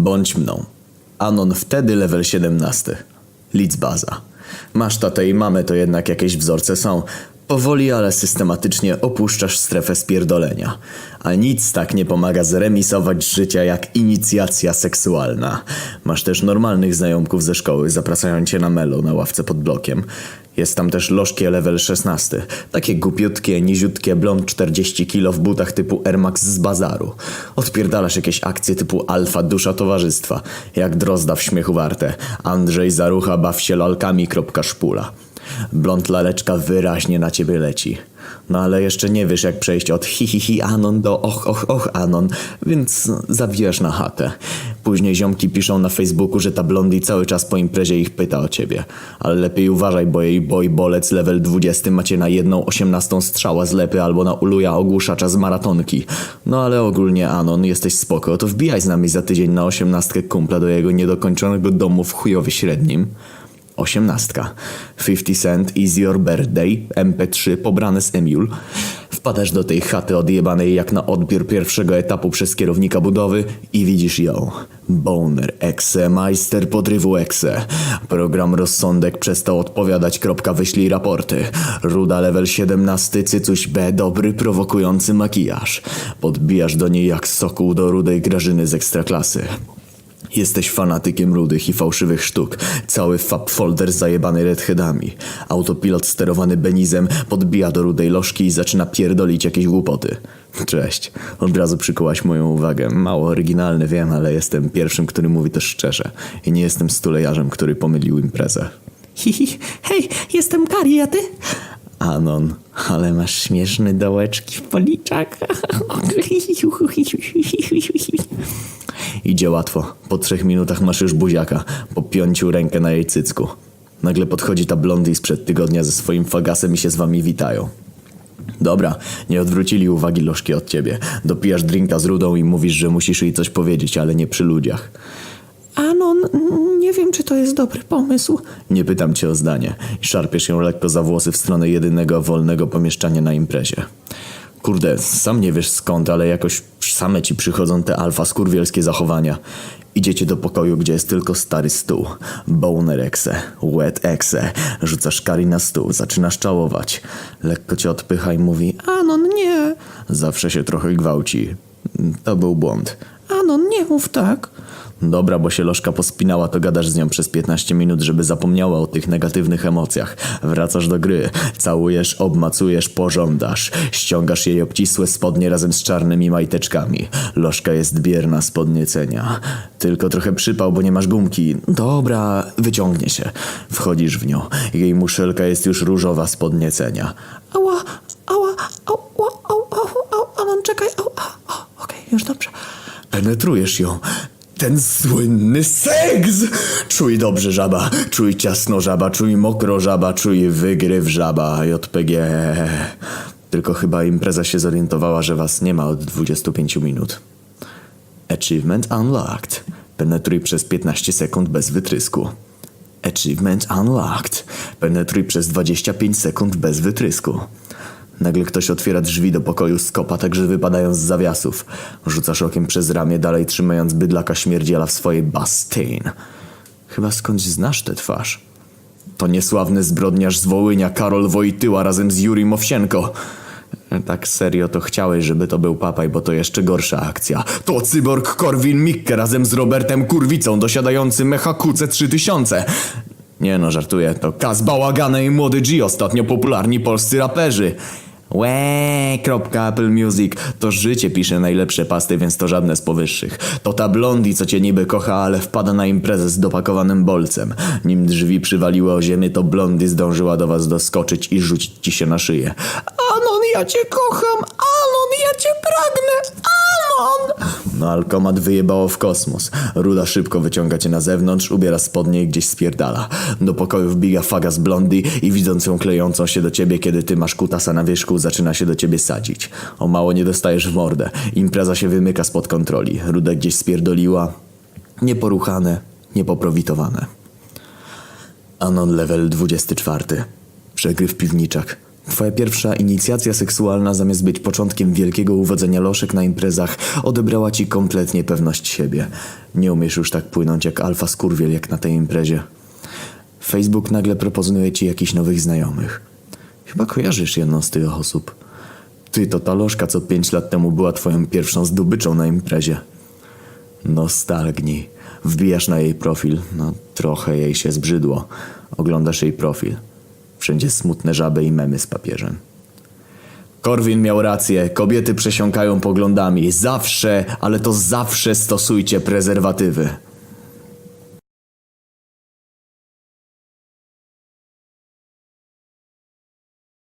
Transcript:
Bądź mną. Anon wtedy level 17. Lidz baza. Masz tatę i mamę, to jednak jakieś wzorce są. Powoli, ale systematycznie opuszczasz strefę spierdolenia. A nic tak nie pomaga zremisować życia jak inicjacja seksualna. Masz też normalnych znajomków ze szkoły, zapraszają cię na melo na ławce pod blokiem. Jest tam też lożkie level 16. Takie głupiutkie, niziutkie, blond 40 kilo w butach typu Air Max z bazaru. Odpierdalasz jakieś akcje typu Alfa Dusza Towarzystwa. Jak Drozda w śmiechu warte. Andrzej Zarucha baw się lalkami. kropka Szpula. Blond laleczka wyraźnie na ciebie leci. No ale jeszcze nie wiesz jak przejść od hi hi hi anon do och och och anon, więc zawijasz na chatę. Później ziomki piszą na Facebooku, że ta blondi cały czas po imprezie ich pyta o ciebie. Ale lepiej uważaj, bo jej boy bolec level 20 macie na jedną osiemnastą strzała z lepy albo na uluja ogłuszacza z maratonki. No ale ogólnie Anon, jesteś spoko, to wbijaj z nami za tydzień na osiemnastkę kumpla do jego niedokończonego domu w chujowie średnim. Osiemnastka. 50 Cent Is Your Birthday, MP3 pobrane z Emule. Wpadasz do tej chaty odjebanej jak na odbiór pierwszego etapu przez kierownika budowy i widzisz ją. Boner Exe, majster podrywu Exe. Program rozsądek przestał odpowiadać, kropka wyślij raporty. Ruda level 17, cycuś B, dobry prowokujący makijaż. Podbijasz do niej jak sokół do rudej grażyny z ekstraklasy. Jesteś fanatykiem rudych i fałszywych sztuk. Cały fab folder zajebany redheadami. Autopilot sterowany Benizem podbija do rudej lożki i zaczyna pierdolić jakieś głupoty. Cześć. Od razu przykułaś moją uwagę. Mało oryginalny, wiem, ale jestem pierwszym, który mówi to szczerze. I nie jestem stulejarzem, który pomylił imprezę. Hihi, hej, jestem Kari, a ty? Anon, ale masz śmieszny dołeczki w policzach. Idzie łatwo. Po trzech minutach masz już buziaka. Po piąciu rękę na jej cycku. Nagle podchodzi ta blondy sprzed tygodnia ze swoim fagasem i się z wami witają. Dobra, nie odwrócili uwagi lożki od ciebie. Dopijasz drinka z rudą i mówisz, że musisz jej coś powiedzieć, ale nie przy ludziach. Anon, nie wiem, czy to jest dobry pomysł. Nie pytam cię o zdanie. Szarpiesz ją lekko za włosy w stronę jedynego wolnego pomieszczania na imprezie. Kurde, sam nie wiesz skąd, ale jakoś same ci przychodzą te alfa skurwielskie zachowania. Idziecie do pokoju, gdzie jest tylko stary stół. Boner exe, wet exe. Rzucasz kari na stół, zaczynasz czałować. Lekko cię odpycha i mówi, Anon, nie. zawsze się trochę gwałci. To był błąd. Anon, nie mów tak. Dobra, bo się lożka pospinała, to gadasz z nią przez 15 minut, żeby zapomniała o tych negatywnych emocjach. Wracasz do gry, całujesz, obmacujesz, pożądasz. Ściągasz jej obcisłe spodnie razem z czarnymi majteczkami. Lożka jest bierna z podniecenia. Tylko trochę przypał, bo nie masz gumki. Dobra, wyciągnie się. Wchodzisz w nią. Jej muszelka jest już różowa z podniecenia. Ała, ała, ała, ała, ała, czekaj, ała, ała. Okej, już dobrze. Penetrujesz ją. Ten słynny seks! Czuj dobrze żaba, czuj ciasno żaba, czuj mokro żaba, czuj wygryw żaba, JPG. Tylko chyba impreza się zorientowała, że was nie ma od 25 minut. Achievement unlocked. Penetruj przez 15 sekund bez wytrysku. Achievement unlocked. Penetruj przez 25 sekund bez wytrysku. Nagle ktoś otwiera drzwi do pokoju z kopa, także wypadają z zawiasów. Rzucasz okiem przez ramię, dalej trzymając bydlaka śmierdziela w swojej Bastain. Chyba skądś znasz tę twarz. To niesławny zbrodniarz z Wołynia, Karol Wojtyła razem z Jurim Owsienko. Tak serio to chciałeś, żeby to był papaj, bo to jeszcze gorsza akcja. To cyborg Korwin Mikke razem z Robertem Kurwicą dosiadający Mecha QC3000. Nie no, żartuję. To Kaz Bałagana i Młody G, ostatnio popularni polscy raperzy. Łe.apple Music to życie pisze najlepsze pasty, więc to żadne z powyższych. To ta blondi, co cię niby kocha, ale wpada na imprezę z dopakowanym bolcem. Nim drzwi przywaliły o ziemię, to blondi zdążyła do was doskoczyć i rzucić ci się na szyję. Anon, ja cię kocham. Anon, ja cię pragnę. Anon! No alkomat wyjebało w kosmos. Ruda szybko wyciąga cię na zewnątrz, ubiera spodnie i gdzieś spierdala. Do pokoju wbiga faga z blondi i widząc ją klejącą się do ciebie, kiedy ty masz kutasa na wierzchu, zaczyna się do ciebie sadzić. O mało nie dostajesz w mordę. Impreza się wymyka spod kontroli. Ruda gdzieś spierdoliła. Nieporuchane, niepoprowitowane. Anon level 24. Przegryw piwniczak. Twoja pierwsza inicjacja seksualna, zamiast być początkiem wielkiego uwodzenia loszek na imprezach, odebrała ci kompletnie pewność siebie. Nie umiesz już tak płynąć jak alfa skurwiel jak na tej imprezie. Facebook nagle proponuje ci jakichś nowych znajomych. Chyba kojarzysz jedną z tych osób. Ty to ta lożka, co pięć lat temu była twoją pierwszą zdobyczą na imprezie. Nostalgni. Wbijasz na jej profil. No, trochę jej się zbrzydło. Oglądasz jej profil. Wszędzie smutne żaby i memy z papieżem. Korwin miał rację. Kobiety przesiąkają poglądami. Zawsze, ale to zawsze stosujcie prezerwatywy.